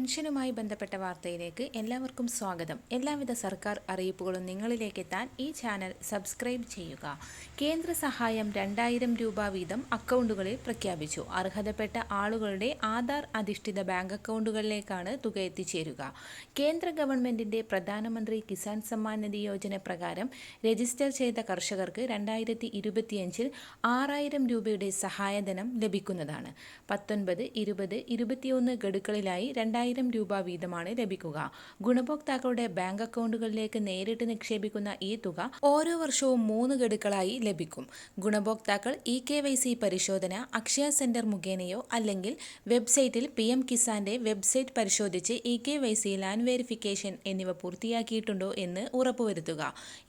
പെൻഷനുമായി ബന്ധപ്പെട്ട വാർത്തയിലേക്ക് എല്ലാവർക്കും സ്വാഗതം. എല്ലാവിധ സർക്കാർ അറിയിപ്പുകളും നിങ്ങളിലേക്ക് എത്താൻ ഈ ചാനൽ സബ്സ്ക്രൈബ് ചെയ്യുക. കേന്ദ്ര സഹായം രണ്ടായിരം രൂപ വീതം അക്കൗണ്ടുകളിൽ പ്രഖ്യാപിച്ചു. അർഹതപ്പെട്ട ആളുകളുടെ ആധാർ അധിഷ്ഠിത ബാങ്ക് അക്കൗണ്ടുകളിലേക്കാണ് തുക എത്തിച്ചേരുക. കേന്ദ്ര ഗവൺമെന്റിന്റെ പ്രധാനമന്ത്രി കിസാൻ സമ്മാൻ നിധി യോജന പ്രകാരം രജിസ്റ്റർ ചെയ്ത കർഷകർക്ക് രണ്ടായിരത്തി ഇരുപത്തിയഞ്ചിൽ ആറായിരം രൂപയുടെ സഹായധനം ലഭിക്കുന്നതാണ്. പത്തൊൻപത് ഇരുപത് ഇരുപത്തിയൊന്ന് ഗഡുക്കളിലായി രണ്ടായിരം രൂപ വീതമാണ് ലഭിക്കുക. ഗുണഭോക്താക്കളുടെ ബാങ്ക് അക്കൗണ്ടുകളിലേക്ക് നേരിട്ട് നിക്ഷേപിക്കുന്ന ഈ തുക ഓരോ വർഷവും മൂന്ന് ഗഡുക്കളായി ലഭിക്കും. ഗുണഭോക്താക്കൾ ഇ കെ വൈ സി പരിശോധന അക്ഷയ സെന്റർ മുഖേനയോ അല്ലെങ്കിൽ വെബ്സൈറ്റിൽ പി എം കിസാന്റെ വെബ്സൈറ്റ് പരിശോധിച്ച് E K Y C land verification എന്നിവ പൂർത്തിയാക്കിയിട്ടുണ്ടോ എന്ന് ഉറപ്പുവരുത്തുക.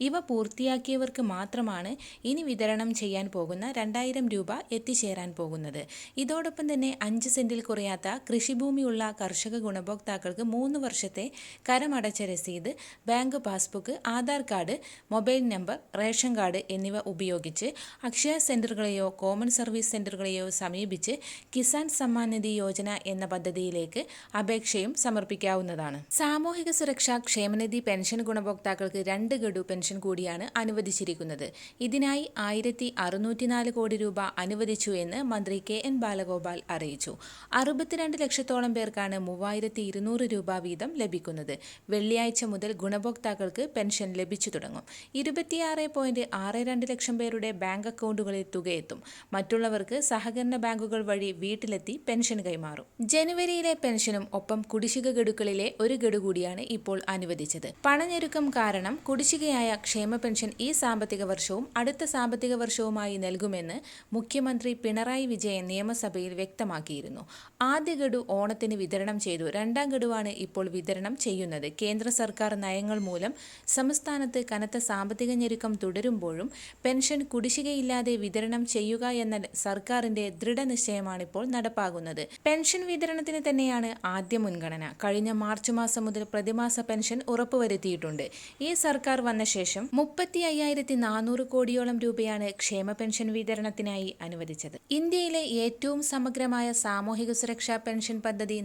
ഇവ പൂർത്തിയാക്കിയവർക്ക് മാത്രമാണ് ഇനി വിതരണം ചെയ്യാൻ പോകുന്ന രണ്ടായിരം രൂപ എത്തിച്ചേരാൻ പോകുന്നത്. ഇതോടൊപ്പം തന്നെ അഞ്ച് സെന്റിൽ കുറയാത്ത കൃഷിഭൂമിയുള്ള കർഷക ഗുണഭോക്താക്കൾക്ക് മൂന്ന് വർഷത്തെ കരമടച്ച രസീത് bank passbook Aadhaar card mobile number ration card എന്നിവ ഉപയോഗിച്ച് അക്ഷയ സെന്ററുകളെയോ കോമൺ സർവീസ് സെന്ററുകളെയോ സമീപിച്ച് കിസാൻ സമ്മാൻ നിധി യോജന എന്ന പദ്ധതിയിലേക്ക് അപേക്ഷയും സമർപ്പിക്കാവുന്നതാണ്. സാമൂഹിക സുരക്ഷാ ക്ഷേമനിധി പെൻഷൻ ഗുണഭോക്താക്കൾക്ക് രണ്ട് ഗഡു പെൻഷൻ കൂടിയാണ് അനുവദിച്ചിരിക്കുന്നത്. ഇതിനായി ആയിരത്തി അറുന്നൂറ്റിനാല് കോടി രൂപ അനുവദിച്ചു എന്ന് മന്ത്രി കെ എൻ ബാലഗോപാൽ അറിയിച്ചു. അറുപത്തിരണ്ട് ലക്ഷത്തോളം പേർക്കാണ് മൂവായിരത്തി ഇരുന്നൂറ് രൂപ വീതം ലഭിക്കുന്നത്. വെള്ളിയാഴ്ച മുതൽ ഗുണഭോക്താക്കൾക്ക് പെൻഷൻ ലഭിച്ചു തുടങ്ങും. ഇരുപത്തിയാറ് പോയിന്റ് ആറ് രണ്ട് ലക്ഷം പേരുടെ ബാങ്ക് അക്കൗണ്ടുകളിൽ തുകയെത്തും. മറ്റുള്ളവർക്ക് സഹകരണ ബാങ്കുകൾ വഴി വീട്ടിലെത്തി പെൻഷൻ കൈമാറും. ജനുവരിയിലെ പെൻഷനും ഒപ്പം കുടിശ്ശിക ഗഡുക്കളിലെ ഒരു ഗഡു കൂടിയാണ് ഇപ്പോൾ അനുവദിച്ചത്. പണഞ്ഞെരുക്കം കാരണം കുടിശ്ശികയായ ക്ഷേമ പെൻഷൻ ഈ സാമ്പത്തിക വർഷവും അടുത്ത സാമ്പത്തിക വർഷവുമായി നൽകുമെന്ന് മുഖ്യമന്ത്രി പിണറായി വിജയൻ നിയമസഭയിൽ വ്യക്തമാക്കിയിരുന്നു. ആദ്യ ഗഡു ഓണത്തിന് വിതരണം ചെയ്തു രണ്ടാം ഗഡുവാണ് ഇപ്പോൾ വിതരണം ചെയ്യുന്നത്. കേന്ദ്ര സർക്കാർ നയങ്ങൾ മൂലം സംസ്ഥാനത്ത് കനത്ത സാമ്പത്തിക ഞെരുക്കം തുടരുമ്പോഴും പെൻഷൻ കുടിശ്ശികയില്ലാതെ വിതരണം ചെയ്യുക എന്ന സർക്കാരിന്റെ ദൃഢനിശ്ചയമാണ് ഇപ്പോൾ നടപ്പാകുന്നത്. പെൻഷൻ വിതരണത്തിന് തന്നെയാണ് ആദ്യ മുൻഗണന. കഴിഞ്ഞ മാർച്ച് മാസം മുതൽ പ്രതിമാസ പെൻഷൻ ഉറപ്പുവരുത്തിയിട്ടുണ്ട്. ഈ സർക്കാർ വന്ന ശേഷം മുപ്പത്തി അയ്യായിരത്തി നാനൂറ് കോടിയോളം രൂപയാണ് ക്ഷേമ പെൻഷൻ വിതരണത്തിനായി അനുവദിച്ചത്. ഇന്ത്യയിലെ ഏറ്റവും സമഗ്രമായ സാമൂഹിക സുരക്ഷാ പെൻഷൻ പദ്ധതി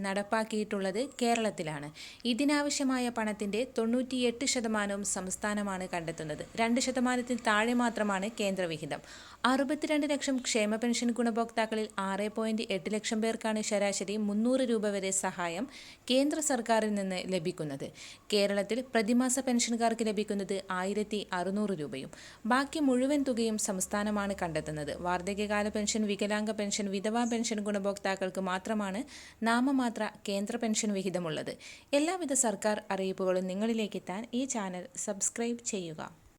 നടപ്പാക്കിയിട്ടുള്ളത് കേരളത്തിലാണ്. ഇതിനാവശ്യമായ പണത്തിന്റെ തൊണ്ണൂറ്റിയെട്ട് ശതമാനവും സംസ്ഥാനമാണ് കണ്ടെത്തുന്നത്. രണ്ട് ശതമാനത്തിൽ താഴെ മാത്രമാണ് കേന്ദ്രവിഹിതം. അറുപത്തിരണ്ട് ലക്ഷം ക്ഷേമ പെൻഷൻ ഗുണഭോക്താക്കളിൽ ആറ് പോയിന്റ് എട്ട് ലക്ഷം പേർക്കാണ് ശരാശരി മുന്നൂറ് രൂപ വരെ സഹായം കേന്ദ്ര സർക്കാരിൽ നിന്ന് ലഭിക്കുന്നത്. കേരളത്തിൽ പ്രതിമാസ പെൻഷൻകാർക്ക് ലഭിക്കുന്നത് ആയിരത്തി അറുന്നൂറ് രൂപയും. ബാക്കി മുഴുവൻ തുകയും സംസ്ഥാനമാണ് കണ്ടെത്തുന്നത്. വാർദ്ധക്യകാല പെൻഷൻ വികലാംഗ പെൻഷൻ വിധവാ പെൻഷൻ ഗുണഭോക്താക്കൾക്ക് മാത്രമാണ് നാമമാത്ര കേന്ദ്ര പെൻഷൻ വിഹിതമുള്ളത്. എല്ലാവിധ സർക്കാർ അറിയിപ്പുകളും നിങ്ങളിലേക്ക് എത്താൻ ഈ ചാനൽ സബ്സ്ക്രൈബ് ചെയ്യുക.